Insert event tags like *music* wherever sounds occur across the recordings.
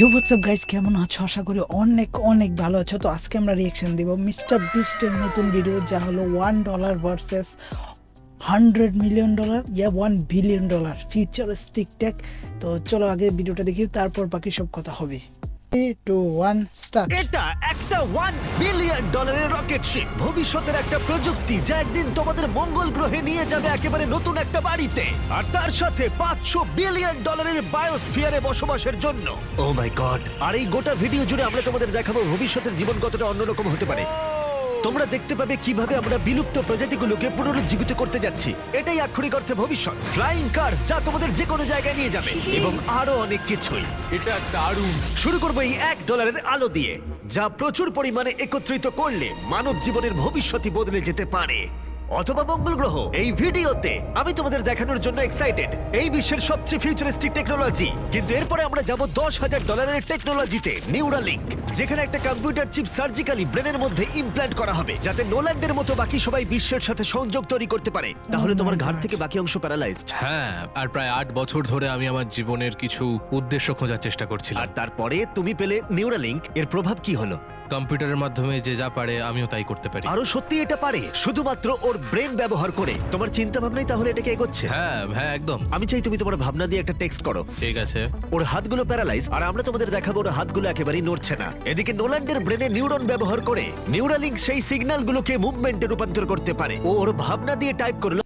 You WhatsApp guys কেমন আছো? আশা করি অনেক অনেক ভালো আছো। তো আজকে আমরা রিয়েকশন দিব মিস্টার বিস্টের নতুন ভিডিও যা হলো one dollar versus hundred million dollar ইয়া one billion dollar futuristic tech তো চলো আগে ভিডিওটা দেখি, তারপর বাকি সব কথা হবে। টু ওয়ান স্টার্ট এটা একটা ওয়ান বিলিয়ন ডলারের রকেট শিপ ভবিষ্যতের একটা প্রযুক্তি যা একদিন তোমাদের মঙ্গল গ্রহে নিয়ে যাবে একেবারে নতুন একটা বাড়িতে। আর তার সাথে পাঁচশো বিলিয়ন ডলারের বায়োস্ফিয়ারে বসবাসের জন্য। ও মাই গড আর এই গোটা ভিডিও জুড়ে আমরা তোমাদের দেখাবো ভবিষ্যতের জীবন কতটা অন্যরকম হতে পারে। তোমরা দেখতে পাবে কীভাবে আমরা বিলুপ্ত প্রজাতিগুলোকে পুনরুজ্জীবিত করতে যাচ্ছি। এটাই আক্ষরিক অর্থে ভবিষ্যৎ। ফ্লাইং কার যা তোমাদের যে কোনো জায়গায় নিয়ে যাবে এবং আরও অনেক কিছুই। এটা দারুণ। শুরু করব এই এক ডলারের আলো দিয়ে যা প্রচুর পরিমাণে একত্রিত করলে মানব জীবনের ভবিষ্যৎই বদলে যেতে পারে। অথবা মঙ্গল গ্রহ এই ভিডিওতে আমি তোমাদের দেখানোর জন্য এক্সাইটেড এই বিশ্বের সবচেয়ে ফিউচারিস্টিক টেকনোলজি কিন্তু এরপরে আমরা যাব দশ হাজার ডলারের টেকনোলজিতে নিউরালিঙ্ক যেখানে একটা কম্পিউটার চিপ সার্জিক্যালি ব্রেনের মধ্যে ইমপ্ল্যান্ট করা হবে যাতে নোল্যান্ডের মতো বাকি সবাই বিশ্বের সাথে সংযোগ তৈরি করতে পারে। তাহলে তোমার ঘাট থেকে বাকি অংশ প্যারালাইজড হ্যাঁ আর প্রায় আট বছর ধরে আমি আমার জীবনের কিছু উদ্দেশ্য খোঁজার চেষ্টা করছিলাম। আর তারপরে তুমি পেলে নিউরালিঙ্ক এর প্রভাব কি হলো? কম্পিউটারের মাধ্যমে যে যা পারে আমিও তাই করতে পারি। আরও সত্যি এটা পারে? শুধুমাত্র ওর ব্রেন ব্যবহার করে। তোমার চিন্তা ভাবনাই তাহলে এটাকে এগোচ্ছে? হ্যাঁ হ্যাঁ একদম। আমি চাই তুমি তোমার ভাবনা দিয়ে একটা টেক্সট করো। ঠিক আছে। ওর হাতগুলো প্যারালাইজ আর আমরা তোমাদের দেখাবো ওর হাতগুলো একেবারেই নড়ছে না। এদিকে নোল্যান্ডের ব্রেনে নিউরন ব্যবহার করে। নিউরালিঙ্ক সেই সিগন্যালগুলোকে মুভমেন্টে রূপান্তর করতে পারে। ও ওর ভাবনা দিয়ে টাইপ করল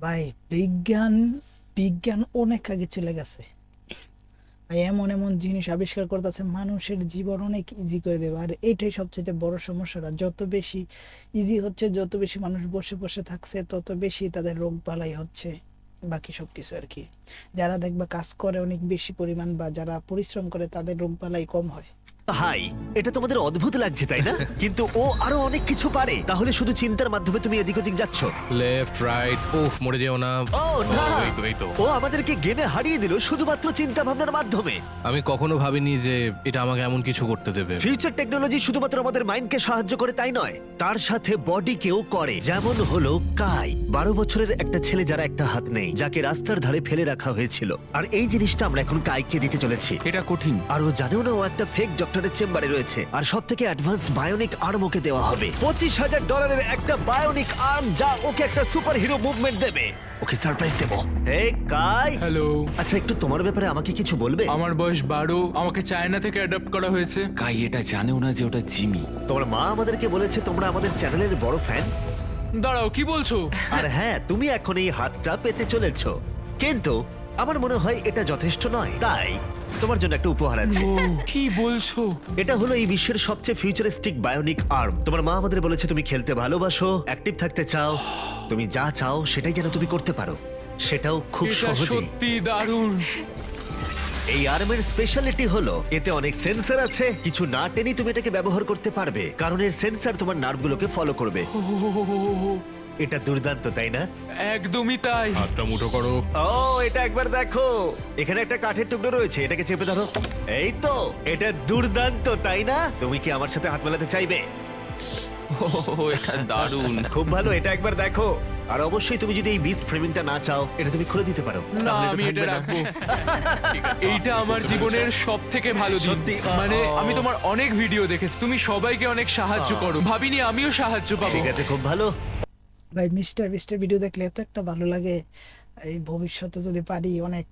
ভাই বিজ্ঞান বিজ্ঞান অনেক আগে চলে গেছে। এমন এমন জিনিস আবিষ্কার করতেছে, মানুষের জীবন অনেক ইজি করে দেবে। আর এটাই সবচেয়ে বড় সমস্যাটা যত বেশি ইজি হচ্ছে, যত বেশি মানুষ বসে বসে থাকছে, তত বেশি তাদের রোগ বালাই হচ্ছে, বাকি সব কিছু আর কি। যারা দেখবা কাজ করে অনেক বেশি পরিমাণ বা যারা পরিশ্রম করে, তাদের রোগ বালাই কম হয়। হাই এটা তোমাদের অদ্ভুত লাগছে তাই না? *laughs* কিন্তু ও আরও অনেক কিছু পারে। তাহলে শুধু চিন্তার মাধ্যমে তুমি এদিক ওদিক যাচ্ছ? লেফট রাইট উফ মরে যেও না। ও না! ও, এই তো এই তো। ও আমাদেরকে গেমে হারিয়ে দিল শুধুমাত্র চিন্তা ভাবনার মাধ্যমে। আমি কখনো ভাবিনি যে এটা আমাকে এমন কিছু করতে দেবে। ফিউচার টেকনোলজি শুধুমাত্র আমাদের মাইন্ডকে সাহায্য করে তাই নয় তার সাথে বডিকেও করে। যেমন হলো কাই বারো বছরের একটা ছেলে যারা একটা হাত নেই যাকে রাস্তার ধারে ফেলে রাখা হয়েছিল। আর এই জিনিসটা আমরা এখন কাইকে দিতে চলেছি। এটা কঠিন। আর ও জানেও না ও একটা ফেক ডক্টরের চেম্বারে রয়েছে। আর সব থেকে অ্যাডভান্স বায়োনিক আর্ম ওকে দেওয়া হবে। পঁচিশ হাজার ডলারের একটা বায়োনিক আর্ম যা ওকে একটা সুপার হিরো মুভমেন্ট দেবে। ওকে সারপ্রাইজ দেবো। হে কাই! হ্যালো আচ্ছা একটু তোমার ব্যাপারে আমাকে কিছু বলবে? আমার বয়স বারো আমাকে চায়না থেকে অ্যাডাপ্ট করা হয়েছে। কাই এটা জানেও না যে ওটা জিমি। তোমার মা আমাদেরকে বলেছে তোমরা আমাদের চ্যানেলের বড় ফ্যান দাঁড়াও কি বলছো? আর হ্যাঁ তুমি এখন এই হাতটা পেতে চলেছ। কিন্তু আমার মনে হয় এটা যথেষ্ট নয়। তাই তোমার জন্য একটা উপহার আছে। ও কি বলছো? এটা হলো এই বিশ্বের সবচেয়ে ফিউচারিস্টিক বায়োনিক আর্ম তোমার মা আমাদের বলেছে তুমি খেলতে ভালোবাসো অ্যাক্টিভ থাকতে চাও। তুমি যা চাও সেটাই যেন তুমি করতে পারো। সেটাও খুব এটা সহজে। সত্যি দারুণ। এই আর্মের স্পেশালিটি হলো এতে অনেক সেন্সর আছে। কিছু না টেনেই তুমি এটাকে ব্যবহার করতে পারবে। কারণ এর সেন্সর তোমার নার্ভগুলোকে ফলো করবে। এটা দুর্দান্ত তাই না? একদমই তাই। হাতটা মুঠো করো। ও এটা একবার দেখো। এখানে একটা কাঠের টুকরো রয়েছে এটাকে চেপে ধরো। এই তো এটা দুর্দান্ত তাই না? তুমি কি আমার সাথে হাত মেলাতে চাইবে? ও এটা দারুণ। *laughs* খুব ভালো এটা একবার দেখো। আর অবশ্যই তুমি যদি এই বিচ ফ্রেমিংটা না চাও এটা তুমি খুলে দিতে পারো। না তাহলে আমি এটা থাকবে না। রাখব। *laughs* এইটা আমার জীবনের সব থেকে ভালো দিন। সত্যি, আহ, মানে আমি তোমার অনেক ভিডিও দেখেছি। তুমি সবাইকে অনেক সাহায্য করো। ভাবিনি আমিও সাহায্য পাবো। ঠিক আছে খুব ভালো। ভাই মিস্টার বিস্টের ভিডিও দেখলে এত একটা ভালো লাগে। এই ভবিষ্যতে যদি পারি অনেক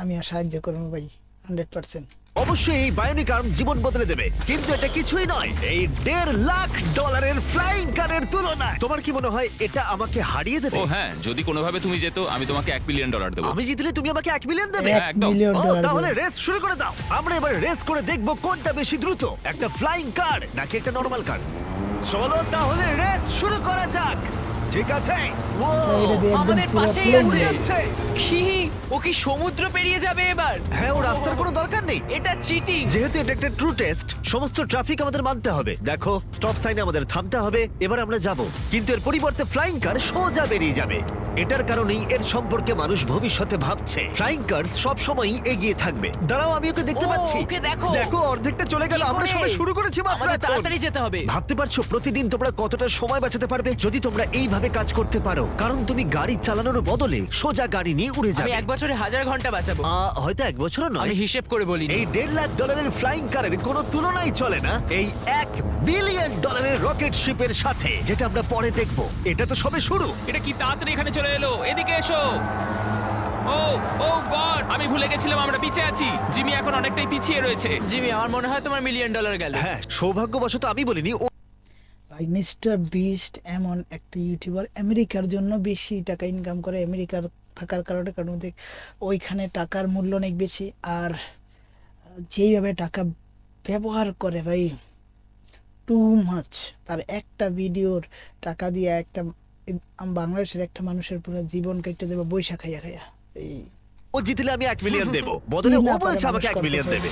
আমিও সাহায্য করব ভাই হান্ড্রেড পার্সেন্ট। অবশ্যই এই বায়োনিক আর্ম জীবন বদলে দেবে কিন্তু এটা কিছুই নয়। এই দেড় লাখ ডলারের ফ্লাইং কারের তুলনায়। তোমার কি মনে হয় এটা আমাকে হারিয়ে দেবে? ও হ্যাঁ যদি কোনোভাবে তুমি যেত আমি তোমাকে এক মিলিয়ন ডলার দেবো। আমি জিতলে তুমি আমাকে এক মিলিয়ন দেবে? এক একদম। মিলিয়ন ও ডলার তাহলে রেস শুরু করে দাও। আমরা এবার রেস করে দেখব কোনটা বেশি দ্রুত একটা ফ্লাইং কার নাকি একটা নরমাল কার চলো তাহলে রেস শুরু করা যাক। ঠিক আছে। ও এটা দিয়ে একদম আমাদের পাশেই আছে। কি ও কি সমুদ্র পেরিয়ে যাবে এবার? হ্যাঁ ও রাস্তার কোনো দরকার নেই। এটা চিটিং যেহেতু এটা একটা ট্রু টেস্ট সমস্ত ট্রাফিক আমাদের মানতে হবে। দেখো স্টপ সাইনে আমাদের থামতে হবে এবার আমরা যাব। কিন্তু এর পরিবর্তে ফ্লাইং কার সোজা বেরিয়ে যাবে। এটার কারণেই এর সম্পর্কে মানুষ ভবিষ্যতে ভাবছে। ফ্লাইং কার সব সময়ই এগিয়ে থাকবে। দাঁড়াও আমি ওকে দেখতে ও, পাচ্ছি। ওকে দেখো। দেখো অর্ধেকটা চলে গেল। কি আমরা করে? সবাই শুরু করেছি মাত্র আমাদের এখন। তাড়াতাড়ি যেতে হবে। ভাবতে পারছ প্রতিদিন তোমরা কতটা সময় বাঁচাতে পারবে? যদি তোমরা এইভাবে কাজ করতে পারো। কারণ তুমি গাড়ি চালানোর বদলে সোজা গাড়ি নিয়ে উড়ে আমি যাবে। এক বছরে হাজার ঘণ্টা বাঁচাবো। আহ, হয়তো এক বছরও নয়। আমি হিসেব করে বলি এই দেড় লাখ ডলারের ফ্লাইং কারের কোনো তুলনাই চলে না। এই এক বিলিয়ন ডলারের রকেট শিপের সাথে যেটা আমরা পরে দেখব। এটা তো সবে শুরু। এটা কি তাড়াতাড়ি এখানে চলে এলো? এদিকে এসো। ও ও গড আমি ভুলে গেছিলাম আমরা পিছিয়ে আছি। জিমি এখন অনেকটাই পিছিয়ে রয়েছে। জিমি আমার মনে হয় তোমার মিলিয়ন ডলার গেল। হ্যাঁ সৌভাগ্যবশত আমি বলিনি ও মিস্টার বিস্ট এমন একটা ইউটিউবার আমেরিকার জন্য বেশি টাকা ইনকাম করে। আমেরিকার থাকার কারণে কারণ ওইখানে টাকার মূল্য অনেক বেশি। আর যেইভাবে টাকা ব্যবহার করে ভাই টু মাচ তার একটা ভিডিওর টাকা দিয়ে একটা বাংলাদেশের একটা মানুষের পুরো জীবন কেটে দেবে বৈশা খাইয়া খাইয়া। এই ও জিতলে আমি এক মিলিয়ন *laughs* দেবো। বদলে ও বলছে আমাকে এক মিলিয়ন দেবে।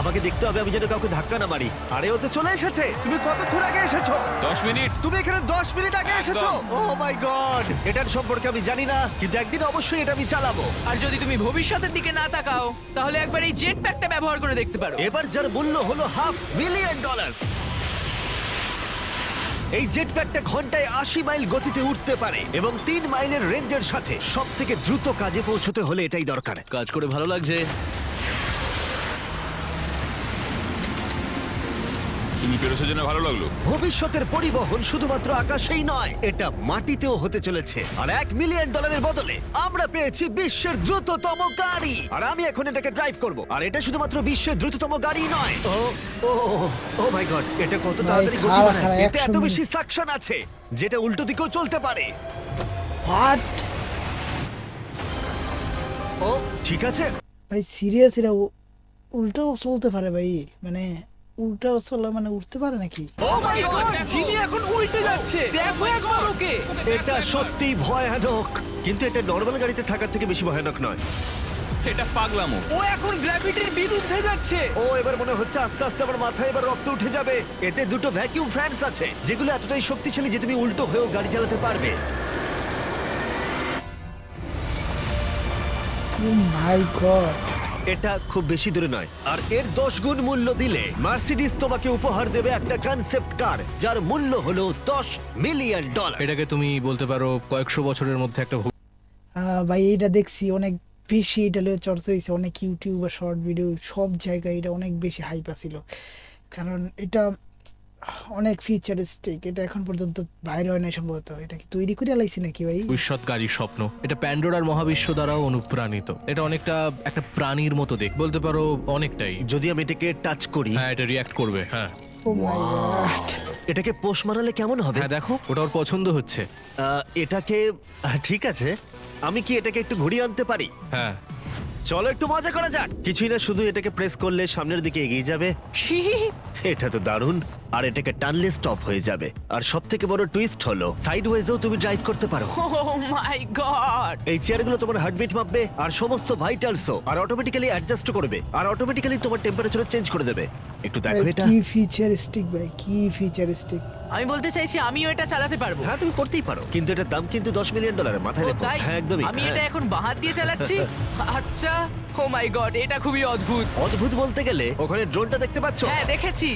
আমাকে দেখতে হবে আমি যেন কাউকে ধাক্কা না মারি। আরে ও তো চলে এসেছে! তুমি কতক্ষণ আগে এসেছ? দশ মিনিট। তুমি এখানে 10 মিনিট আগে এসেছ? Oh my God! এটার সম্পর্কে আমি জানি না কিন্তু একদিন অবশ্যই এটা আমি চালাবো। আর যদি তুমি ভবিষ্যতের দিকে না তাকাও তাহলে একবার এই জেট প্যাকটা ব্যবহার করে দেখতে পারো। এবার যার মূল্য হলো হাফ মিলিয়ন ডলার। এই জেট প্যাকটা ঘন্টায় আশি মাইল গতিতে উঠতে পারে এবং তিন মাইলের রেঞ্জের সাথে সব থেকে দ্রুত কাজে পৌঁছতে হলে এটাই দরকার। কাজ করে ভালো লাগছে। পেরেছ জন্য ভালো লাগল। ভবিষ্যতের পরিবহন শুধুমাত্র আকাশেই নয় এটা মাটিতেও হতে চলেছে। আর এক মিলিয়ন ডলারের বদলে আমরা পেয়েছি বিশ্বের দ্রুততম গাড়ি। আর আমি এখন এটাকে ড্রাইভ করব। আর এটা শুধুমাত্র বিশ্বের দ্রুততম গাড়ি নয়। ও ও ও মাই গড এটা কত তাড়াতাড়ি গতি বাড়ায় এতে এত বেশি সাকশন আছে যেটা উল্টো দিকেও চলতে পারে। হোয়াট ও ঠিক আছে। ভাই সিরিয়াস এটা উল্টো চলতে পারে ভাই মানে উল্টাও চলে মানে উঠতে পারে নাকি? ও মাই গড জিমি এখন উল্টে যাচ্ছে। দেখো একবার ওকে। এটা সত্যি ভয়ানক। কিন্তু এটা নর্মাল গাড়িতে থাকার থেকে বেশি ভয়ানক নয়। এটা পাগলামো। ও এখন গ্র্যাভিটির বিরুদ্ধে যাচ্ছে। ও এবার মনে হচ্ছে আস্তে আস্তে আমার মাথায় এবার রক্ত উঠে যাবে। এতে দুটো ভ্যাকিউম ফ্যানস আছে যেগুলো এতটাই শক্তিশালী যে তুমি উল্টো হয়েও গাড়ি চালাতে পারবে। ও মাই গড এটা খুব বেশি দূরে নয়। আর এর দশ গুণ মূল্য দিলে মার্সিডিজ তোমাকে উপহার দেবে একটা কনসেপ্ট কার যার মূল্য হলো দশ মিলিয়ন ডলার এটাকে তুমি বলতে পারো কয়েকশো বছরের মধ্যে একটা আহ, ভাই এটা দেখছি অনেক বেশি এটা লোক চর্চা হয়েছে অনেক ইউটিউব বা শর্ট ভিডিও সব জায়গায় এটা অনেক বেশি হাইপ আছিল। কারণ এটা অনেক ফিচারিস্টিক এটা এখন পর্যন্ত বাইরে হয় না সম্ভবত। এটা কি তৈরি করে লাইছি নাকি ভাই? ভবিষ্যৎকারী স্বপ্ন। এটা প্যান্ডোরার মহাবিশ্ব দ্বারাও অনুপ্রাণিত। এটা অনেকটা একটা প্রাণীর মতো দেখ বলতে পারো অনেকটাই। যদি আমি এটাকে টাচ করি হ্যাঁ এটা রিয়াক্ট করবে হ্যাঁ। ও মাই গড এটাকে পোষ মারালে কেমন হবে? হ্যাঁ দেখো ওটা ওর পছন্দ হচ্ছে। আহ, এটাকে আহ, ঠিক আছে। আমি কি এটাকে একটু ঘুরিয়ে আনতে পারি? হ্যাঁ। চলো একটু মজা করা যাক। কিছুই না শুধু এটাকে প্রেস করলে সামনের দিকে এগিয়ে যাবে। *laughs* এটা তো দারুণ। আর এটাকে টানলে স্টপ হয়ে যাবে। আর সব থেকে বড় টুইস্ট হলো সাইড ওয়েজেও তুমি ড্রাইভ করতে পারো। ও মাই গড এই চেয়ারগুলো তোমার হার্টবিট মাপবে আর সমস্ত ভাইটালসও আর অটোমেটিক্যালি অ্যাডজাস্ট করবে। আর অটোমেটিক্যালি তোমার টেম্পারেচার চেঞ্জ করে দেবে। একটু দেখো এটা। কি ফিচারিস্টিক ভাই কি ফিচারিস্টিক আমি বলতে চাইছি আমিও এটা চালাতে পারব। হ্যাঁ তুমি করতেই পারো। কিন্তু এটার দাম কিন্তু দশ মিলিয়ন ডলার মাথায় ও রেখো। তাই? হ্যাঁ একদমই। আমি হ্যাঁ। এটা এখন বাহাত দিয়ে চালাচ্ছি? *laughs* আচ্ছা ও মাই গড এটা খুবই অদ্ভুত। অদ্ভুত বলতে গেলে ওখানে ড্রোনটা দেখতে পাচ্ছ? হ্যাঁ দেখেছি।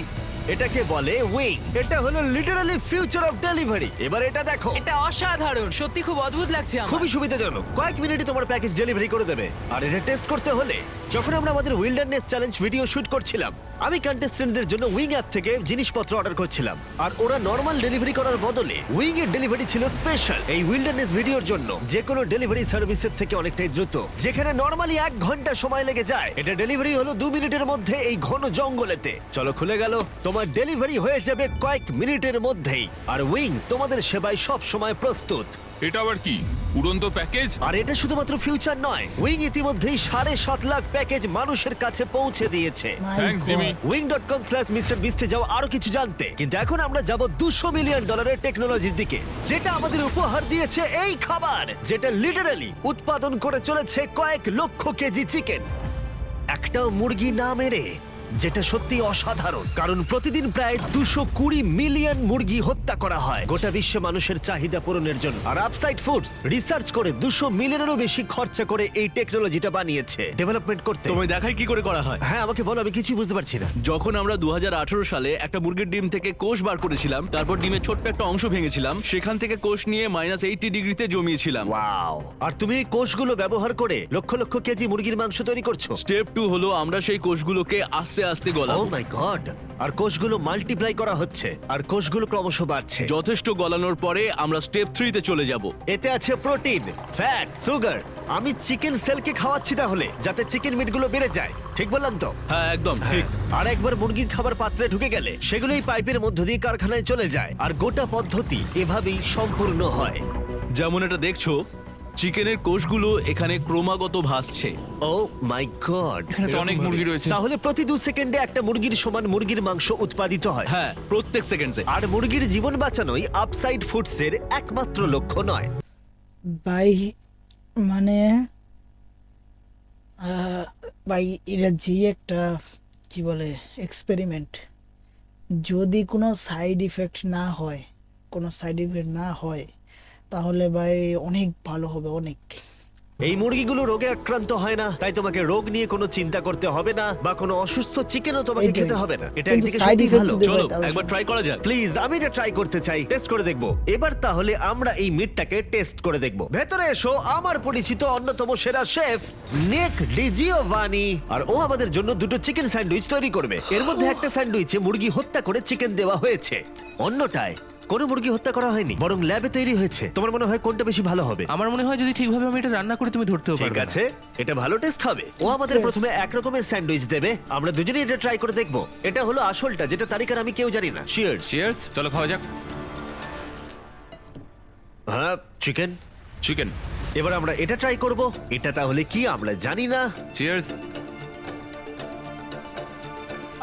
এটাকে বলে উইং। এটা হলো লিটারালি ফিউচার অফ ডেলিভারি এবার এটা দেখো। এটা অসাধারণ। সত্যি খুব অদ্ভুত লাগছে আমার। খুবই সুবিধাজনক। কয়েক মিনিটে তোমার প্যাকেজ ডেলিভারি করে দেবে। আর এটা টেস্ট করতে হলে যখন আমরা আমাদের উইল্ডারনেস চ্যালেঞ্জ ভিডিও শুট করছিলাম আমি কন্টেস্টেন্টদের জন্য উইং অ্যাপ থেকে জিনিসপত্র অর্ডার করছিলাম। আর ওরা নর্মাল ডেলিভারি করার বদলে উইং এর ডেলিভারি ছিল স্পেশাল এই উইল্ডারনেস ভিডিওর জন্য যে কোনো ডেলিভারি সার্ভিসের থেকে অনেকটাই দ্রুত। যেখানে নর্মালি এক ঘণ্টা সময় লেগে যায়। এটা ডেলিভারি হলো দু মিনিটের মধ্যে এই ঘন জঙ্গলেতে। চলো খুলে গেল। তোমার ডেলিভারি হয়ে যাবে কয়েক মিনিটের মধ্যেই। আর উইং তোমাদের সেবায় সব সময় প্রস্তুত। এটা আবার কি? উড়ন্ত প্যাকেজ? আর এটা শুধুমাত্র ফিউচার নয় উইং ইতিমধ্যেই সাড়ে সাত লাখ প্যাকেজ মানুষের কাছে পৌঁছে দিয়েছে। Wing dot com slash mister বিস্টে যাও আরও কিছু জানতে। কিন্তু এখন আমরা যাব দুশো মিলিয়ন ডলারের টেকনোলজির দিকে যেটা আমাদের উপহার দিয়েছে এই খাবার যেটা লিটারালি উৎপাদন করে চলেছে কয়েক লক্ষ কেজি চিকেন একটাও মুরগি না মেরে যেটা সত্যি অসাধারণ। কারণ প্রতিদিন প্রায় দুশো কুড়ি মিলিয়ন মুরগি হত্যা করা হয় গোটা বিশ্বে মানুষের চাহিদা পূরণের জন্য। আর আপসাইড ফুডস রিসার্চ করে দুশো মিলিয়নেরও বেশি খরচা করে এই টেকনোলজিটা বানিয়েছে। ডেভেলপমেন্ট করতে। তোমায় দেখাই কি করে করা হয়। হ্যাঁ আমাকে বলো আমি কিছুই বুঝতে পারছি না। যখন আমরা দু সালে একটা মুরগির ডিম থেকে কোষ বার করেছিলাম তারপর ডিমের ছোট্ট একটা অংশ ভেঙেছিলাম সেখান থেকে কোষ নিয়ে মাইনাস এইটি ডিগ্রিতে জমিয়েছিলাম। ওয়াও আর তুমি এই কোষগুলো ব্যবহার করে লক্ষ লক্ষ কেজি মুরগির মাংস তৈরি করছ? স্টেপ টু হলো আমরা সেই কোষগুলোকে আস্তে আস্তে ও গলাবো মাই গড আর কোষগুলো মাল্টিপ্লাই করা হচ্ছে আর কোষগুলো ক্রমশ বাড়ছে। যথেষ্ট গলানোর পরে আমরা স্টেপ থ্রিতে চলে যাব। এতে আছে প্রোটিন ফ্যাট সুগার আমি চিকেন সেলকে খাওয়াচ্ছি তাহলে যাতে চিকেন মিটগুলো বেড়ে যায়। ঠিক বললাম তো? হ্যাঁ একদম ঠিক। আর একবার মুরগির খাবার পাত্রে ঢুকে গেলে সেগুলোই পাইপের মধ্য দিয়ে কারখানায় চলে যায়। আর গোটা পদ্ধতি এভাবেই সম্পূর্ণ হয়। যেমন এটা দেখছ চিকেনের কোষগুলো এখানে ক্রমাগত ভাসছে। Oh my God. এখানে তো অনেক মুরগি রয়েছে। তাহলে প্রতি দু সেকেন্ডে একটা মুরগির সমান মুরগির মাংস উৎপাদিত হয়। হ্যাঁ প্রত্যেক সেকেন্ডে। আর মুরগির জীবন বাঁচানোই আপসাইড ফুডসের একমাত্র লক্ষ্য নয়। ভাই মানে ভাই এটা যে একটা কি বলে এক্সপেরিমেন্ট যদি কোনো সাইড ইফেক্ট না হয় কোনো সাইড ইফেক্ট না হয় তাহলে ভাই অনেক ভালো হবে অনেক। এই মুরগিগুলো রোগে আক্রান্ত হয় না তাই তোমাকে রোগ নিয়ে কোনো চিন্তা করতে হবে না বা কোনো অসুস্থ চিকেনও তোমাকে। খেতে হবে না। এটা কিন্তু একদিকে side সত্যি effect ভালো। চলো তাহলে। একবার ট্রাই করা যাক। প্লিজ আমি এটা ট্রাই করতে চাই। টেস্ট করে দেখব। এবার তাহলে আমরা এই মিটটাকে টেস্ট করে দেখব। ভেতরে এসো আমার পরিচিত অন্যতম সেরা শেফ নিক ডিজিওভানি। আর ও আমাদের জন্য দুটো চিকেন স্যান্ডউইচ তৈরি করবে। এর মধ্যে একটা স্যান্ডউইচে মুরগি হত্যা করে চিকেন দেওয়া হয়েছে। অন্যটায় কোনো মুরগি হত্যা করা হয়নি বরং ল্যাবে তৈরি হয়েছে। তোমার মনে হয় কোনটা বেশি ভালো হবে? আমার মনে হয় যদি ঠিকভাবে আমি এটা রান্না করে তুমি ধরতেও ঠিক পারবে না। আছে এটা ভালো টেস্ট হবে। ও আমাদের প্রথমে এক রকমের স্যান্ডউইচ দেবে। আমরা দুজনেই এটা ট্রাই করে দেখব। এটা হলো আসলটা যেটা তারিখের আমি কেউ জানি না। শিয়ার্স চিয়ার্স চলো খাওয়া যাক। হ্যাঁ চিকেন চিকেন এবার আমরা এটা ট্রাই করব। এটা তাহলে কি আমরা জানি না। চিয়ার্স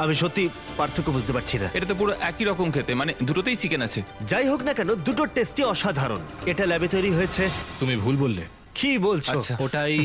আমি সত্যি পার্থক্য বুঝতে পারছি না। এটা তো পুরো একই রকম খেতে মানে দুটোতেই চিকেন আছে। যাই হোক না কেন দুটো টেস্টই অসাধারণ। এটা ল্যাবে তৈরি হয়েছে। তুমি ভুল বললে। কি বলছো? আচ্ছা। ওটাই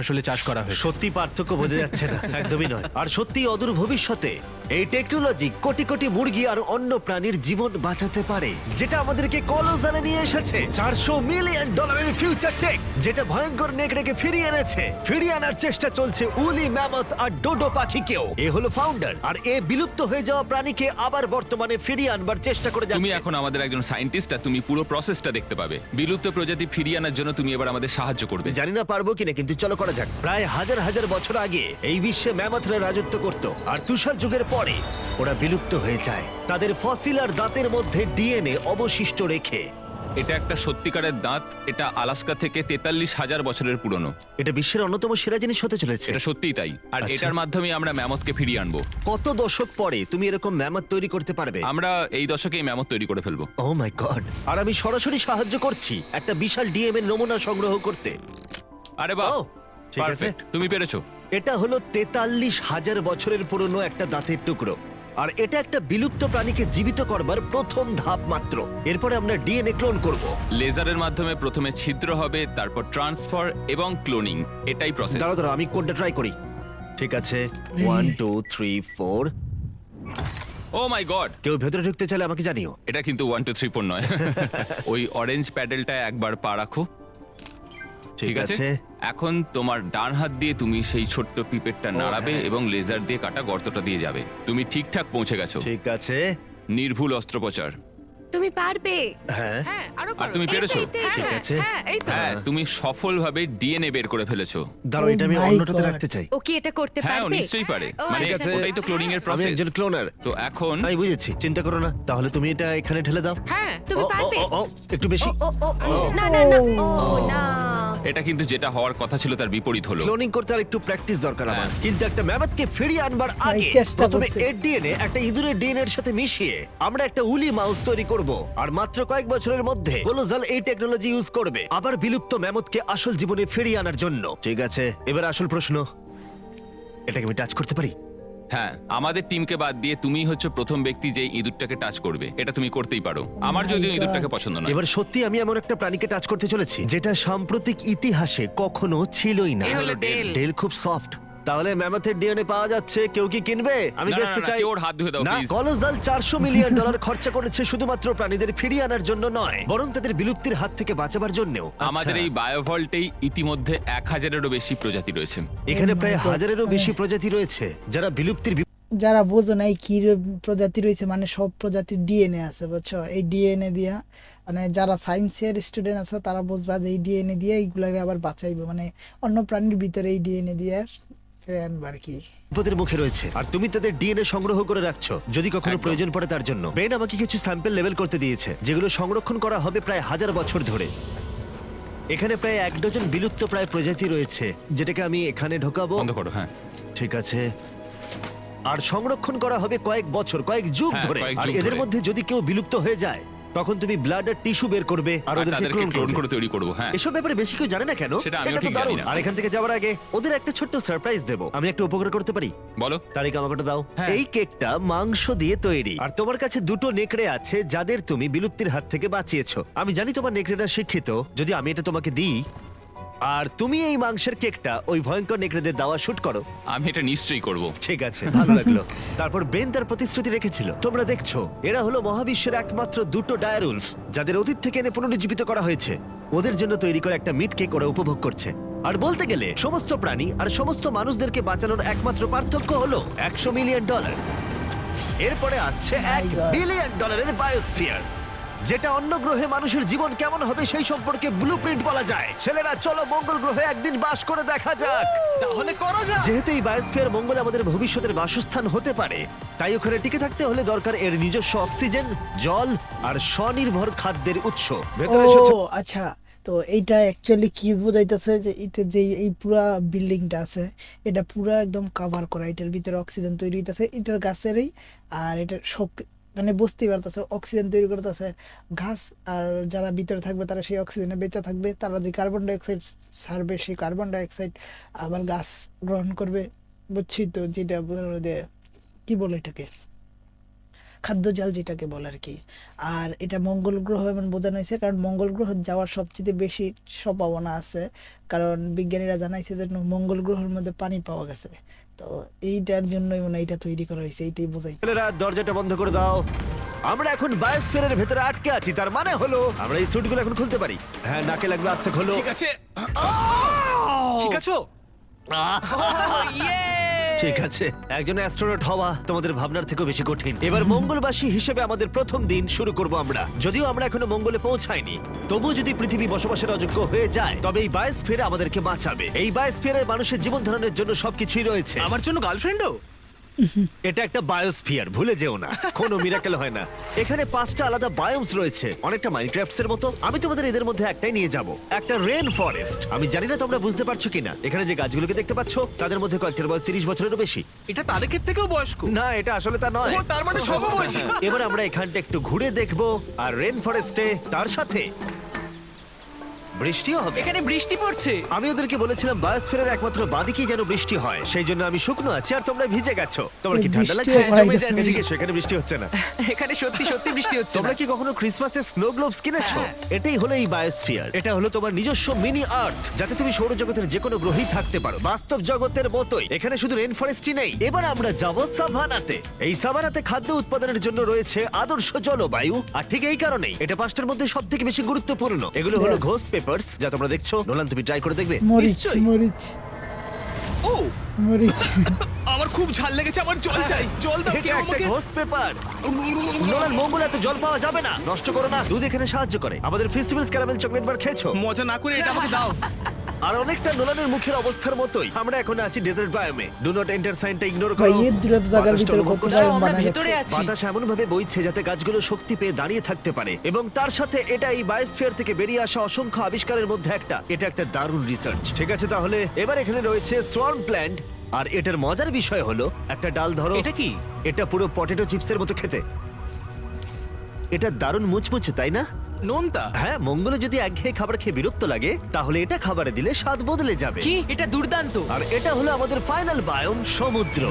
আসলে চাষ করা হয়েছে। সত্যি পার্থক্য বোঝা যাচ্ছে না একদমই নয়। আর সত্যি অদূর ভবিষ্যতে এই টেকনোলজি কোটি কোটি মুরগি আর অন্য প্রাণীর জীবন বাঁচাতে পারে যেটা আমাদেরকে কলজানে নিয়ে এসেছে। চারশো মিলিয়ন ডলারের ফিউচার টেক যেটা ভয়ঙ্কর নেকড়েকে ফিরিয়ে এনেছে। ফিরিয়ে আনার চেষ্টা চলছে উলি ম্যামথ আর ডোডো পাখিকেও। এ হলো ফাউন্ডার আর এ বিলুপ্ত হয়ে যাওয়া প্রাণীকে আবার বর্তমানে ফিরিয়ে আনবার চেষ্টা করে তুমি যাচ্ছে। এখন আমাদের একজন সায়েন্টিস্ট আর তুমি পুরো প্রসেসটা দেখতে পাবে। বিলুপ্ত প্রজাতি ফিরিয়ে আনার জন্য তুমি এবার আমাদের সাহায্য করবে। জানি না পারব কিনা, কিন্তু চলো করা যাক। প্রায় হাজার হাজার বছর আগে এই বিশ্বে ম্যামথরা রাজত্ব করত, আর তুষার যুগের পরে ওরা বিলুপ্ত হয়ে যায়। তাদের ফসিল আর দাঁতের মধ্যে ডিএনএ অবশিষ্ট রেখে এটা একটা সত্যিকারের দাঁত এটা আলাস্কা থেকে তেতাল্লিশ হাজার বছরের পুরনো। এটা বিশ্বের অন্যতম সেরা জিনিস হতে চলেছে। এটা সত্যিই তাই। আর আচ্ছা। এটার মাধ্যমে আমরা ম্যামথকে ফিরিয়ে আনব। কত দশক পরে তুমি এরকম ম্যামথ তৈরি করতে পারবে? আমরা এই দশকেই ম্যামথ তৈরি করে ফেলব। ও মাই গড আর আমি সরাসরি সাহায্য করছি একটা বিশাল ডিএম এর নমুনা সংগ্রহ করতে। আরে বাহ! ও, ঠিক আছে। পারফেক্ট তুমি পেরেছ। এটা হলো তেতাল্লিশ হাজার বছরের পুরনো একটা দাঁতের টুকরো। আর এটা একটা বিলুপ্ত প্রাণীকে জীবিত করবার প্রথম ধাপ মাত্র। এরপরে আমরা ডিএনএ ক্লোন করব। লেজারের মাধ্যমে প্রথমে ছিদ্র হবে তারপর ট্রান্সফার এবং ক্লোনিং। এটাই প্রসেস দাঁড়া দাঁড়া আমি কোডটা ট্রাই করি। ঠিক আছে? One two three four oh my God কেউ ভেতরে ঢুকতে চাইলে আমাকে জানিও। এটা কিন্তু ওয়ান টু থ্রি ফোর নয়। *laughs* ওই অরেঞ্জ প্যাডেলটা একবার পা রাখো। ঠিক আছে? এখন তোমার ডান হাত দিয়ে তুমি সেই ছোট্ট পিপেটটা নাড়াবে হ্যাঁ। এবং লেজার দিয়ে কাটা গর্তটা দিয়ে যাবে। তুমি ঠিকঠাক পৌঁছে গেছো। ঠিক আছে। নির্ভুল অস্ত্রোপচার। তুমি পারবে। হ্যাঁ। হ্যাঁ আরও আর তুমি পেরেছ? এই তো, এই তো। ঠিক হ্যাঁ, আছে। হ্যাঁ এই তো। হ্যাঁ তুমি সফলভাবে ডিএনএ বের করে ফেলেছো। দাঁড়াও এটা আমি Oh my অন্যটাতে রাখতে চাই। ও কি এটা করতে পারবে? হ্যাঁ নিশ্চয়ই পারে। মানে আচ্ছা। ওটাই তো ক্লোনিং এর প্রসেস আমি একজন ক্লোনার তো এখন আমি বুঝেছি চিন্তা করো না। তাহলে তুমি এটা এখানে ঢেলে দাও। হ্যাঁ তুমি পারবে। একটু বেশি। না না না। ও না। এটা কিন্তু যেটা হওয়ার কথা ছিল তার বিপরীত হলো। ক্লোনিং করতে আর একটু প্র্যাকটিস দরকার আমার। হ্যাঁ। কিন্তু একটা ম্যামথকে ফিরিয়ে আনবার আগে চেষ্টা প্রথমে করছে। এর ডিএনএ একটা ইঁদুরের ডিএনএ এর সাথে মিশিয়ে আমরা একটা উলি মাউস তৈরি করব। আর মাত্র কয়েক বছরের মধ্যে গোলোজাল এই টেকনোলজি ইউজ করবে। আবার বিলুপ্ত ম্যামথকে আসল জীবনে ফিরিয়ে আনার জন্য। ঠিক আছে এবার আসল প্রশ্ন। এটাকে আমি টাচ করতে পারি? হ্যাঁ আমাদের টিমকে বাদ দিয়ে তুমিই হচ্ছে প্রথম ব্যক্তি যে ইঁদুরটাকে টাচ করবে। এটা তুমি করতেই পারো। আমার my যদিও ইঁদুরটাকে পছন্দ নয়। এবার সত্যি আমি এমন একটা প্রাণীকে টাচ করতে চলেছি যেটা সাম্প্রতিক ইতিহাসে কখনো ছিলই না। এ হলো ডেল। ডেল খুব সফট তাহলে ম্যামথের ডিএনএ পাওয়া যাচ্ছে। কেউ কি কিনবে? আমি না, না, বেচতে না, চাই কেউ ওর হাত ধুয়ে দাও, না please। কলোজাল চারশো মিলিয়ন ডলার *laughs* খরচা করেছে শুধুমাত্র প্রাণীদের ফিরিয়ে আনার জন্য নয় বরং তাদের বিলুপ্তির হাত থেকে বাঁচাবার জন্যও। আমাদের আচ্ছা, এই বায়োভল্টেই ইতিমধ্যে এক হাজারেরও বেশি প্রজাতি রয়েছে। এখানে প্রায় হাজারেরও বেশি মানে- প্রজাতি রয়েছে যারা বিলুপ্তির বি- যারা বোঝো না এই কি রে- প্রজাতি রয়েছে মানে সব প্রজাতির ডিএনএ আছে বুঝছ? এই ডিএনএ দিয়া মানে যারা সায়েন্সের স্টুডেন্ট আছে তারা বুঝবা যে এই ডিএনএ দিয়ে এইগুলাকে আবার বাঁচাইবে। মানে অন্য প্রাণীর ভিতরে এই ডিএনএ দিয়ে বিপদের মুখে রয়েছে। আর তুমি তাদের ডিএনএ সংগ্রহ করে রাখছো যদি কখনো একদম। প্রয়োজন পড়ে তার জন্য। বেন আমাকে কিছু স্যাম্পল লেভেল করতে দিয়েছে যেগুলো সংরক্ষণ করা হবে প্রায় হাজার বছর ধরে। এখানে প্রায় এক ডজন বিলুপ্ত প্রায় প্রজাতি রয়েছে যেটাকে আমি এখানে ঢোকাবো। বন্ধ করো হ্যাঁ। ঠিক আছে। আর সংরক্ষণ করা হবে কয়েক বছর কয়েক যুগ হ্যাঁ, ধরে। কয়েক আর যুগ এদের ধরে। মধ্যে যদি কেউ বিলুপ্ত হয়ে যায় তখন তুমি ব্লাড আর টিস্যু বের করবে আর আর ওদেরকে তাদেরকে ক্লোন ক্লোন করবে। করে তৈরি করব হ্যাঁ। এসব ব্যাপারে বেশি কেউ জানে না কেন? সেটা আমিও ঠিক জানি দারুণ। না। আর এখান থেকে যাওয়ার আগে ওদের একটা ছোট্ট সারপ্রাইজ দেবো। আমি একটা উপকার করতে পারি? বলো। তারিখ আমাকে ওটা দাও। হ্যাঁ। এই কেকটা মাংস দিয়ে তৈরি। আর তোমার কাছে দুটো নেকড়ে আছে যাদের তুমি বিলুপ্তির হাত থেকে বাঁচিয়েছো। আমি জানি তোমার নেকড়েরা শিক্ষিত। যদি আমি এটা তোমাকে দিই আর তুমি এই মাংসের কেকটা ওই ভয়ঙ্কর নেকড়েদের দাওয়া শুট করো। আমি এটা নিশ্চয়ই করব। ঠিক আছে ভালো লাগল। তারপর বেন তার প্রতিশ্রুতি রেখেছিল। তোমরা দেখছ এরা হলো মহাবিশ্বের একমাত্র দুটো ডায়ারুলফ যাদের অতীত থেকে এনে পুনরুজ্জীবিত করা হয়েছে। ওদের জন্য তৈরি করা একটা মিট কেক ওরা উপভোগ করছে। আর বলতে গেলে সমস্ত প্রাণী আর সমস্ত মানুষদেরকে বাঁচানোর একমাত্র পার্থক্য হলো একশো মিলিয়ন ডলার। এরপরে আসছে এক God. বিলিয়ন ডলারের বায়োস্ফিয়ার। যেটা অন্য গ্রহে মানুষের জীবন কেমন হবে সেই সম্পর্কে ব্লুপ্রিন্ট বলা যায়। ছেলেরা চলো মঙ্গল গ্রহে একদিন বাস করে দেখা যাক। তাহলে করা যাক। যেহেতু এই বায়োস্ফিয়ার মঙ্গলে আমাদের ভবিষ্যতের বাসস্থান হতে পারে তাই ওখানে টিকে থাকতে হলে দরকার এর নিজস্ব অক্সিজেন জল আর স্বনির্ভর খাদ্যের উৎস। ভেতরে ও আচ্ছা। তো এইটা অ্যাকচুয়ালি কি বোঝাইতেছে যে এটা যে এই পুরা বিল্ডিংটা আছে এটা পুরা একদম কভার করা এটার ভিতরে অক্সিজেন তৈরি হইতেছে এটার গাছেরই আর এটা সব মানে বুঝতেই পারতেছে অক্সিজেন তৈরি করতেছে। ঘাস আর যারা ভিতরে থাকবে তারা সেই অক্সিজেনে বেঁচে থাকবে। তারা যে কার্বন ডাইঅক্সাইড ছাড়বে সেই কার্বন ডাইঅক্সাইড আবার গাছ গ্রহণ করবে। বুঝছি তো যেটা কি বলে এটাকে? খাদ্য জাল যেটাকে বলে আর কি। আর এটা মঙ্গল গ্রহ এমন বোঝানো হয়েছে, কারণ মঙ্গল গ্রহ যাওয়ার সবচেয়ে বেশি সম্ভাবনা আছে। কারণ বিজ্ঞানীরা জানাইছে যে মঙ্গল গ্রহের মধ্যে পানি পাওয়া গেছে। তো এইটার জন্যই মানে এটা তৈরি করা হয়েছে এইটাই বোঝাই। ছেলেরা দরজাটা বন্ধ করে দাও। আমরা এখন বায়োস্ফিয়ারের ভেতরে আটকে আছি তার মানে হলো আমরা এই স্যুটগুলো এখন খুলতে পারি। হ্যাঁ নাকে লাগবে আস্তে খোলো। ঠিক আছে। ঠিক আছে? *laughs* ঠিক আছে। একজন অ্যাস্ট্রোনট হওয়া তোমাদের ভাবনার থেকেও বেশি কঠিন। এবার মঙ্গলবাসী হিসেবে আমাদের প্রথম দিন শুরু করব আমরা। যদিও আমরা এখনও মঙ্গলে পৌঁছাইনি। তবু যদি পৃথিবী বসবাসের অযোগ্য হয়ে যায়, তবে এই বায়োস্ফিয়ার আমাদেরকে বাঁচাবে। এই বায়োস্ফিয়ারে মানুষের জীবন ধারণের জন্য সবকিছুই রয়েছে। আমার জন্য গার্লফ্রেন্ডও? *laughs* এটা একটা বায়োস্ফিয়ার ভুলে যেও না। কোনো মিরাকেল হয় না। এখানে পাঁচটা আলাদা বায়োমস রয়েছে। অনেকটা মাইনক্রাফটস এর মতো। আমি তোমাদের এদের মধ্যে একটাই নিয়ে যাব। একটা রেন ফরেস্ট আমি জানি না তোমরা বুঝতে পারছ কিনা। এখানে যে গাছগুলোকে দেখতে পাচ্ছ তাদের মধ্যে কয়েকটার বয়স তিরিশ বছরেরও বেশি। এটা তারেকের থেকেও বয়স্ক। না এটা আসলে তা নয়। ও তার মানে সব সমবয়সী এবার আমরা এখানটা একটু ঘুরে দেখব আর রেন ফরেস্টে তার সাথে বৃষ্টিও হবে। এখানে বৃষ্টি পড়ছে। আমি ওদেরকে বলেছিলাম বায়োস্ফিয়ারের একমাত্র বাদিকেই যেন বৃষ্টি হয় সেই জন্য আমি শুকনো আছি আর তোমরা ভিজে গেছো। তোমার কি ঠান্ডা লাগছে? পড়াইতেছে। এদিকে এসো, এখানে বৃষ্টি হচ্ছে না। *laughs* এখানে সত্যি সত্যি বৃষ্টি হচ্ছে তোমরা না। কি কখনো ক্রিসমাসে স্নো গ্লোবস কিনেছো? হ্যাঁ। এটাই হলো এই বায়োস্ফিয়ার এটা হলো তোমার নিজস্ব মিনি আর্থ যাতে তুমি সৌরজগতের যে কোনো গ্রহেই থাকতে পারো। বাস্তব জগতের মতোই। এখানে শুধু রেন ফরেস্টই নেই। এবার আমরা যাব সাভানাতে এই সাভানাতে খাদ্য উৎপাদনের জন্য রয়েছে আদর্শ জলবায়ু। আর ঠিক এই কারণেই এটা পাঁচটার মধ্যে সব থেকে বেশি গুরুত্বপূর্ণ। এগুলো হলো Yes. ঘোস্ট পেপারস যা তোমরা দেখছ নোলান তুমি ট্রাই করে দেখবে? মরিচ নিশ্চয়ই। মরিচ। ও! মরিচ। *laughs* আমার খুব ঝাল লেগেছে আমার জল চাই। জল দাও এটা কেউ একটা আমাকে ঘোস্ট পেপার নোলান মঙ্গল তো জল পাওয়া যাবে না। নষ্ট করো না। দুধ এখানে সাহায্য করে। আমাদের ফেস্টিভ্যালস ক্যারামেল চকলেট বার খেয়েছো? মজা না করে এটা আমাকে দাও। *laughs* আর অনেকটা নোলানের মুখের অবস্থার মতোই। আমরা এখন আছি ডেজার্ট বায়োমে ডু নট এন্টার সাইনটা ইগনোর ভাই করো এর দুরব জায়গার ভিতরে অনুভব কত করছ? টাইম আমরা বানা ভেতরে আছি। বাতাস এমন ভাবে বইছে যাতে গাছগুলো শক্তি পেয়ে দাঁড়িয়ে থাকতে পারে। এবং তার সাথে এটা এই বায়োস্ফিয়ার থেকে বেরিয়ে আসা অসংখ্য আবিষ্কারের মধ্যে একটা। এটা একটা দারুণ রিসার্চ ঠিক আছে তাহলে এবার এখানে রয়েছে সোয়ার্ম প্ল্যান্ট আর এটার মজার বিষয় হলো একটা ডাল ধরো। এটা কি? এটা পুরো পটেটো চিপসের মতো খেতে। এটা দারুণ মুচমুচে তাই না? নোনতা? হ্যাঁ মঙ্গলে যদি একঘেয়ে খাবার খেয়ে বিরক্ত লাগে তাহলে এটা খাবারে দিলে স্বাদ বদলে যাবে। কি? এটা দুর্দান্ত। আর এটা হলো আমাদের ফাইনাল বায়োম সমুদ্র!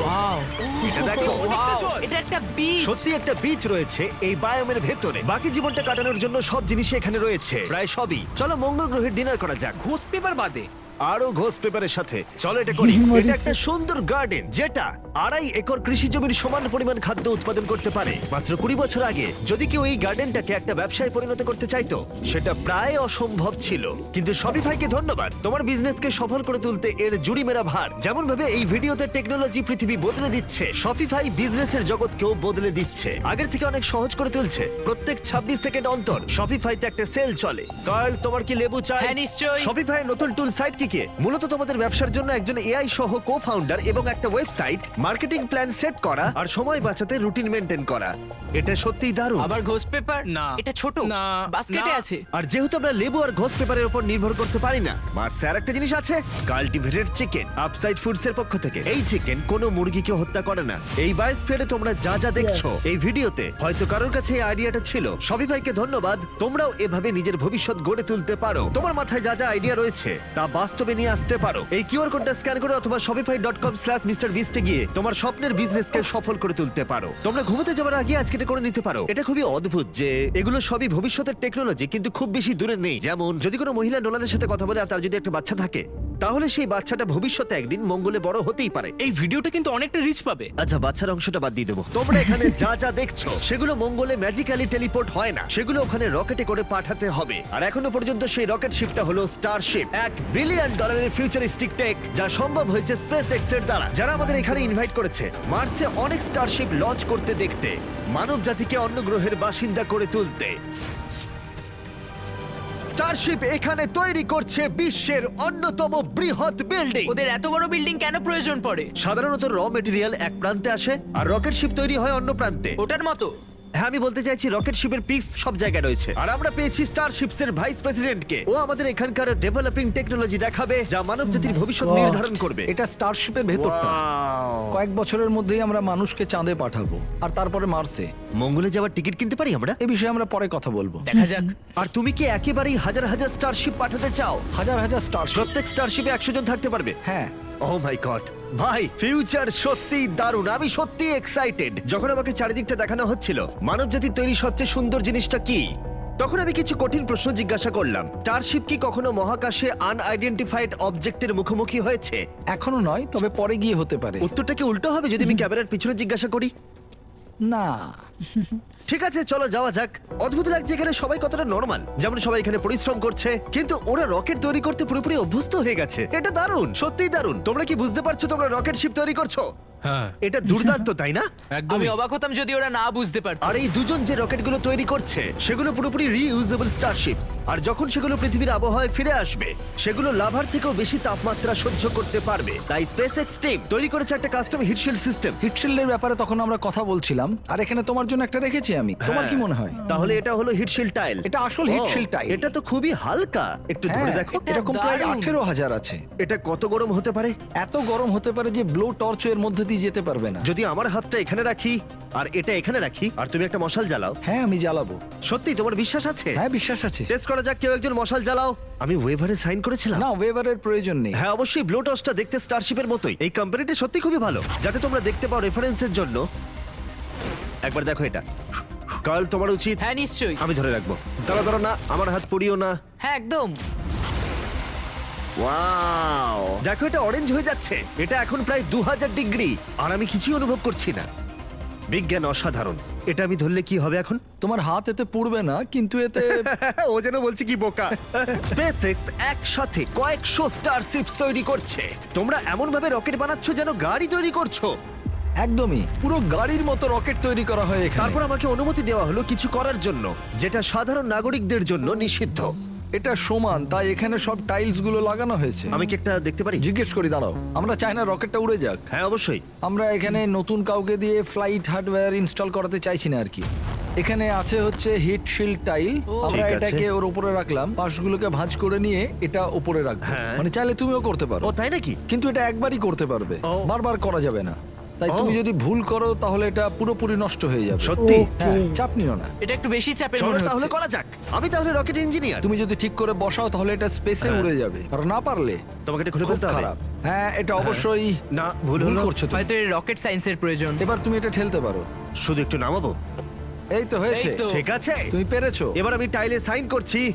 এটা দেখো অনেকটা জল। এটা একটা বীজ সত্যি একটা বিচ রয়েছে এই বায়োমের ভেতরে। বাকি জীবনটা কাটানোর জন্য সব জিনিস এখানে রয়েছে। প্রায় সবই। চলো মঙ্গল গ্রহের ডিনার করা যাক। ঘুষ পেপার বাদে। আরও ঘোষ পেপারের সাথে। চলো এটা করি। এটা একটা সুন্দর গার্ডেন যেটা আড়াই একর কৃষি জমির সমান পরিমাণ খাদ্য উৎপাদন করতে পারে। মাত্র কুড়ি বছর আগে যদি কেউ এই গার্ডেনটাকে একটা ব্যবসায় পরিণত করতে চাইতো সেটা প্রায় অসম্ভব ছিল। কিন্তু শপিফাইকে ধন্যবাদ। তোমার বিজনেসকে সফল করে তুলতে এর জুড়ি মেরা ভার। যেমন ভাবে এই ভিডিওতে টেকনোলজি পৃথিবী বদলে দিচ্ছে শপিফাই বিজনেসের জগৎকেও বদলে দিচ্ছে। আগের থেকে অনেক সহজ করে তুলছে। প্রত্যেক 26 সেকেন্ড অন্তর শপিফাইতে একটা সেল চলে। কার্ল তোমার কি লেবু চাই? হ্যাঁ। শপিফাই নতুন টুল সাইট কি কি? মূলত তোমাদের ব্যবসার জন্য একজন এআই সহ কো ফাউন্ডার এবং একটা ওয়েবসাইট মার্কেটিং প্ল্যান সেট করা আর সময় বাঁচাতে রুটিন মেনটেন করা। এটা সত্যিই দারুণ। আবার ঘোষ পেপার না। এটা ছোট। না, বাস্কেটে না। আছে। আর যেহেতু আমরা লেবু আর ঘোষ পেপারের উপর নির্ভর করতে পারি না মার্সে আর একটা জিনিস আছে? কাল্টিভেটেড চিকেন আপসাইড ফুডস এর পক্ষ থেকে। এই চিকেন কোনো মুরগিকে হত্যা করে না। এই বায়োস্ফিয়ারে তোমরা যা যা দেখছ এই ভিডিওতে হয়তো কারোর কাছে এই আইডিয়াটা ছিল। সবিভাইকে ধন্যবাদ। তোমরাও এভাবে নিজের ভবিষ্যৎ গড়ে তুলতে পারো। তোমার মাথায় যা যা আইডিয়া রয়েছে তা বাস্তবে নিয়ে আসতে পারো। এই কিউআর কোডটা স্ক্যান করে অথবা Shopify dot com slash mister বিস্টে গিয়ে তোমার স্বপ্নের বিজনেসকে সফল করে তুলতে পারো। তোমরা ঘুমোতে যাওয়ার আগে আজকে এটা করে নিতে পারো। এটা খুবই অদ্ভুত যে এগুলো সবই ভবিষ্যতের টেকনোলজি কিন্তু খুব বেশি দূরে নেই। যেমন, যদি কোনো মহিলা নোলানের সাথে কথা বলে আর তার যদি একটা বাচ্চা থাকে তাহলে সেই বাচ্চাটা ভবিষ্যতে একদিন মঙ্গলে বড় হতেই পারে। এই ভিডিওটা কিন্তু অনেকটা রিচ পাবে। আচ্ছা বাচ্চার অংশটা বাদ দিয়ে দেবো। তোমরা এখানে যা যা দেখছ সেগুলো মঙ্গলে ম্যাজিক্যালি টেলিপোর্ট হয় না। সেগুলো ওখানে রকেটে করে পাঠাতে হবে। আর এখনও পর্যন্ত সেই রকেট শিপটা হলো স্টারশিপ এক বিলিয়ন ডলারের ফিউচারিস্টিক টেক যা সম্ভব হয়েছে স্পেস এক্সের দ্বারা। যারা আমাদের এখানে ইনভাইট করেছে মার্সে অনেক স্টারশিপ লঞ্চ করতে দেখতে মানব জাতিকে অন্য গ্রহের বাসিন্দা করে তুলতে। স্টারশিপ এখানে তৈরি করছে বিশ্বের অন্যতম বৃহৎ বিল্ডিং ওদের এত বড় বিল্ডিং কেন প্রয়োজন পড়ে? সাধারণত র মেটেরিয়াল এক প্রান্তে আসে আর রকেট শিপ তৈরি হয় অন্য প্রান্তে। ওটার মতো। হ্যাঁ আমি বলতে চাইছি রকেট শিপের পিক্স সব জায়গায় রয়েছে। আর আমরা পেয়েছি স্টার শিপসের ভাইস প্রেসিডেন্টকে ও আমাদের এখানকার ডেভেলপিং টেকনোলজি দেখাবে যা মানব জাতির ভবিষ্যৎ নির্ধারণ করবে। এটা স্টারশিপের ভেতরটা। Wow! কয়েক বছরের মধ্যেই আমরা মানুষকে চাঁদে পাঠাবো আর তারপরে মার্সে মঙ্গলে যাওয়ার টিকিট কিনতে পারি আমরা? এ বিষয়ে আমরা পরে কথা বলব। দেখা যাক। আর তুমি কি একেবারেই হাজার হাজার স্টারশিপ পাঠাতে চাও? হাজার হাজার স্টারশিপ প্রত্যেক স্টারশিপে একশো জন থাকতে পারবে? হ্যাঁ। ও মাই গড ভাই ফিউচার সত্যি দারুণ। আমি সত্যি এক্সাইটেড যখন আমাকে চারিদিকটা দেখানো হচ্ছিল মানব জাতির তৈরি সবচেয়ে সুন্দর জিনিসটা কি? তখন আমি কিছু কঠিন প্রশ্ন জিজ্ঞাসা করলাম। স্টারশিপ কি কখনো মহাকাশে আনআইডেন্টিফাইড অবজেক্টের মুখোমুখি হয়েছে? এখনও নয় তবে পরে গিয়ে হতে পারে। উত্তরটা কি উল্টো হবে যদি আমি ক্যামেরার পিছনে জিজ্ঞাসা করি? না। ঠিক আছে, চলো যাওয়া যাক। অদ্ভুত লাগছে এখানে সবাই কতটা নরমাল যেমন সবাই এখানে পরিশ্রম করছে, কিন্তু ওরা রকেট তৈরি করতে পুরোপুরি অভ্যস্ত হয়ে গেছে। এটা দারুণ, সত্যিই দারুণ। তোমরা কি বুঝতে পারছ তোমরা রকেট শিপ তৈরি করছ? হ্যাঁ। এটা দুর্দান্ত তাই না? আমি একদমই অবাক হতাম যদি ওরা না বুঝতে পারতো। আর এই দুজন যে রকেটগুলো তৈরি করছে সেগুলো পুরোপুরি রিইউজেবল স্টারশিপস আর যখন সেগুলো পৃথিবীর আবহাওয়ায় ফিরে আসবে সেগুলো লাভার থেকেও বেশি তাপমাত্রা সহ্য করতে পারবে। তাই স্পেস এক্স টিম তৈরি করেছে একটা কাস্টম হিটশিল্ড সিস্টেম হিটশিল্ডের ব্যাপারে তখন আমরা কথা বলছিলাম। আর এখানে তোমার জন্য একটা রেখেছি আমি। তোমার কি মনে হয়? তাহলে এটা হলো হিটশিল্ড টাইল এটা আসল heat shield tile। এটা তো খুবই হালকা। একটু ধরে হ্যাঁ, দেখো এরকম প্রায় দারুণ। আঠেরো হাজার আছে। এটা কত গরম হতে পারে? এত গরম হতে পারে যে ব্লো টর্চ এর মধ্যে দিয়ে যেতে পারবে না। যদি আমার হাতটা এখানে রাখি আর এটা এখানে রাখি আর তুমি একটা মশাল জ্বালাও। হ্যাঁ আমি জ্বালাবো। সত্যি তোমার বিশ্বাস আছে? হ্যাঁ বিশ্বাস আছে। টেস্ট করা যাক কেউ একজন মশাল জ্বালাও। আমি ওয়েভারে সাইন করেছিলাম। না ওয়েভারের প্রয়োজন নেই। হ্যাঁ অবশ্যই ব্লো টসটা দেখতে স্টারশিপের মতোই। এই কোম্পানিটা সত্যি খুবই ভালো। যাতে তোমরা দেখতে পাও রেফারেন্সের জন্য। একবার দেখো এটা। কাল তোমার উচিত। হ্যাঁ নিশ্চয়ই। আমি ধরে রাখব। দাঁড়া দাঁড়া না আমার হাত পুড়িও না। হ্যাঁ একদম। ওয়াও দেখো এটা অরেঞ্জ হয়ে যাচ্ছে। এটা এখন প্রায় দু হাজার ডিগ্রি। আর আমি কিছুই অনুভব করছি না। বিজ্ঞান অসাধারণ। এটা আমি ধরলে কি হবে এখন? তোমার হাত এতে পড়বে না কিন্তু এতে *laughs* ও যেন বলছে কি বোকা। স্পেসএক্স একসাথে কয়েকশো স্টারশিপস তৈরি করছে। তোমরা এমন ভাবে রকেট বানাচ্ছ যেন গাড়ি তৈরি করছ। একদমই। পুরো গাড়ির মতো রকেট তৈরি করা হয় এখানে। তারপর আমাকে অনুমতি দেওয়া হলো কিছু করার জন্য যেটা সাধারণ নাগরিকদের জন্য নিষিদ্ধ। এটা সমান তাই এখানে সব টাইলসগুলো লাগানো হয়েছে। আমি কি একটা দেখতে পারি? জিজ্ঞেস করি দাঁড়াও। আমরা চাই না রকেটটা উড়ে যাক। হ্যাঁ অবশ্যই। আমরা এখানে নতুন কাউকে দিয়ে ফ্লাইট হার্ডওয়্যার ইনস্টল করাতে চাইছি না আর কি। এখানে আছে হচ্ছে হিট শিল্ড টাইল আমরা আছে। এটাকে ওর উপরে রাখলাম। পাশগুলোকে ভাঁজ করে নিয়ে এটা উপরে রাখব। হ্যাঁ। মানে চাইলে তুমিও করতে পারো। ও তাই নাকি? কিন্তু এটা একবারই করতে পারবে। ও। বারবার করা যাবে না। তাই তুমি যদি ভুল করো তাহলে এটা পুরোপুরি নষ্ট হয়ে যাবে। সত্যি? হ্যাঁ চাপ নিও না। এটা একটু বেশি চাপের চলো মনে তাহলে হচ্ছে করা যাক। আমি তাহলে রকেট ইঞ্জিনিয়ার। তুমি যদি ঠিক করে বসাও তাহলে এটা স্পেসে হ্যাঁ। উড়ে যাবে। আর না পারলে তোমাকে এটা খুলে খুব ফেলতে হবে? খারাপ। হ্যাঁ এটা অবশ্যই না ভুল ভুল হলো। করছ তুমি। হয়তো রকেট সায়েন্সের প্রয়োজন। এবার তুমি এটা ঠেলতে পারো। শুধু একটু নামাবো? এই তো হয়েছে। এই তো। ঠিক আছে। তুমি পেরেছ। এবার আমি টাইলে সাইন করছি।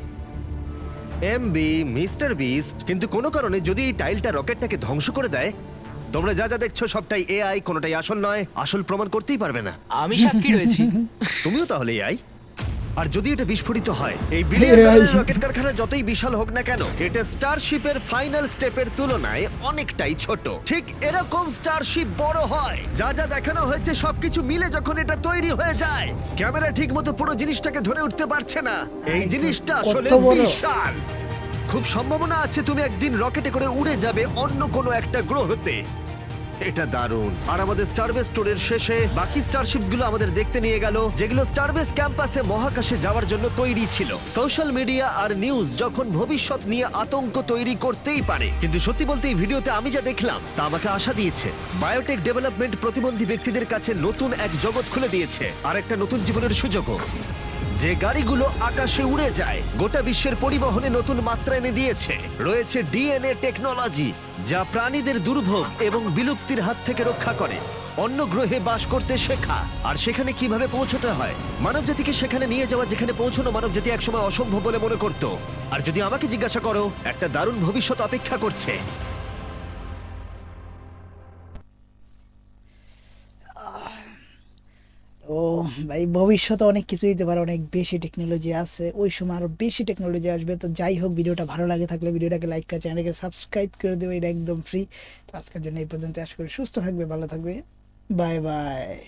এমবি মিস্টার বিস্ট কিন্তু কোনো কারণে যদি এই টাইলটা রকেটটাকে ধ্বংস করে দেয় তোমরা যা যা দেখছ সবটাই এআই কোনোটাই আসল নয়। আসল প্রমাণ করতেই পারবে না। আমি সাক্ষী রয়েছি। *laughs* তুমিও তাহলে এআই আর যদি এটা বিস্ফোরিত হয় এই বিলিয়ন AI ডলারের রকেট কারখানা যতই বিশাল হোক না কেন এটা স্টারশিপের ফাইনাল স্টেপের তুলনায় অনেকটাই ছোট। ঠিক এরকম স্টারশিপ বড় হয়। যা যা দেখানো হয়েছে সবকিছু মিলে যখন এটা তৈরি হয়ে যায় ক্যামেরা ঠিকমতো পুরো জিনিসটাকে ধরে উঠতে পারছে না। এই জিনিসটা আসলে বিশাল। খুব সম্ভাবনা আছে তুমি একদিন রকেটে করে উড়ে যাবে অন্য কোনো একটা গ্রহতে। এটা দারুণ। আর আমাদের স্টারবেস স্টোরের শেষে বাকি স্টারশিপসগুলো আমাদের দেখতে নিয়ে গেল, যেগুলো স্টারবেস ক্যাম্পাসে মহাকাশে যাওয়ার জন্য তৈরি ছিল। সোশ্যাল মিডিয়া আর নিউজ যখন ভবিষ্যৎ নিয়ে আতঙ্ক তৈরি করতেই পারে। কিন্তু সত্যি বলতে এই ভিডিওতে আমি যা দেখলাম, তা আমাকে আশা দিয়েছে। বায়োটেক ডেভেলপমেন্ট প্রতিবন্ধী ব্যক্তিদের কাছে নতুন এক জগৎ খুলে দিয়েছে আর একটা নতুন জীবনের সুযোগও। যে গাড়িগুলো আকাশে উড়ে যায়, গোটা বিশ্বের পরিবহনে নতুন মাত্রা এনে দিয়েছে। রয়েছে ডিএনএ টেকনোলজি, যা প্রাণীদের দুর্ভোগ এবং বিলুপ্তির হাত থেকে রক্ষা করে। অন্য গ্রহে বাস করতে শেখা, আর সেখানে কীভাবে পৌঁছতে হয়? মানবজাতিকে সেখানে নিয়ে যাওয়া, যেখানে পৌঁছানো মানবজাতি একসময় অসম্ভব বলে মনে করত। আর যদি আমাকে জিজ্ঞাসা করো, একটা দারুণ ভবিষ্যৎ অপেক্ষা করছে। ও ভাই ভবিষ্যতে অনেক কিছু দিতে পারে, অনেক বেশি টেকনোলজি আছে, ওই সময় আরও বেশি টেকনোলজি আসবে। তো যাই হোক, ভিডিওটা ভালো লাগে থাকলে ভিডিওটাকে লাইক করে চ্যানেলকে সাবস্ক্রাইব করে দেবে এটা একদম ফ্রি তো আজকের জন্য এই পর্যন্ত, আশা করি সুস্থ থাকবে, ভালো থাকবে। Bye bye